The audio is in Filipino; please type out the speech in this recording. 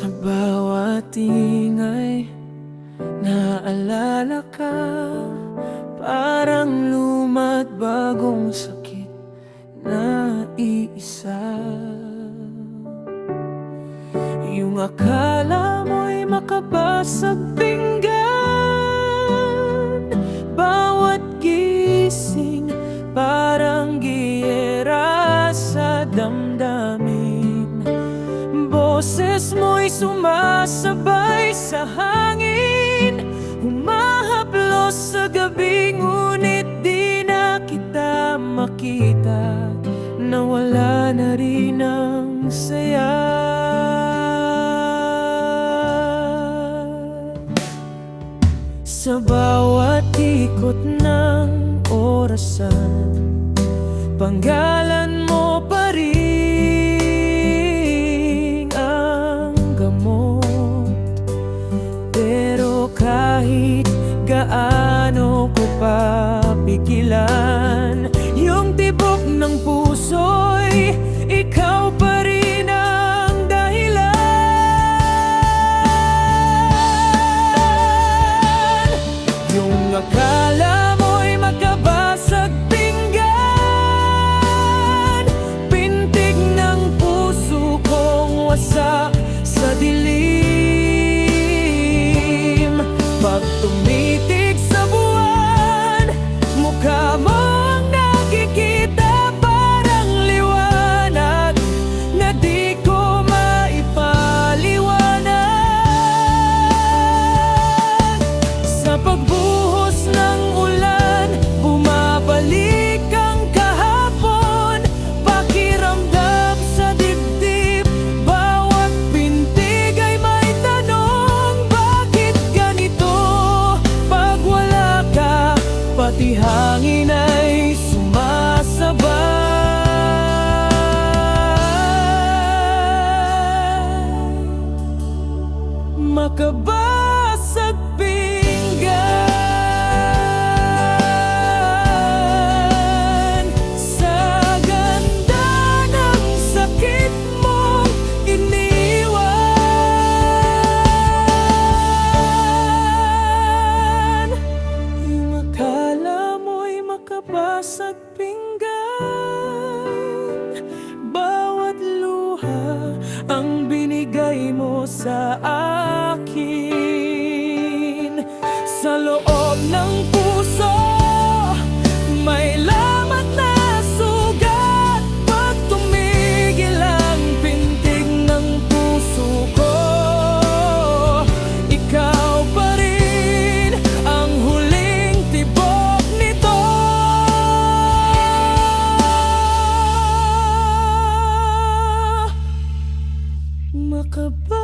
Sa bawat ingay Naaalala ka. Parang luma't bagong sakit Na iisa. Yung akala mo'y makabasag Bawat gising Parang giyera sa damdamin sumasabay sa hangin. Humahaplos sa gabi Ngunit di na kita makita. Nawala na rin ang saya. Sa bawat ikot ng orasan Panggalan Pero kahit gaano ko pa pigilan Yung tibok ng puso'y alto sumasabay Makabasag pinggan? Sa ganda ng sakit mong iniwan. Yung akala mo'y makabasag pinggan. Bawat luha ang binigay mo sa akin Makabasag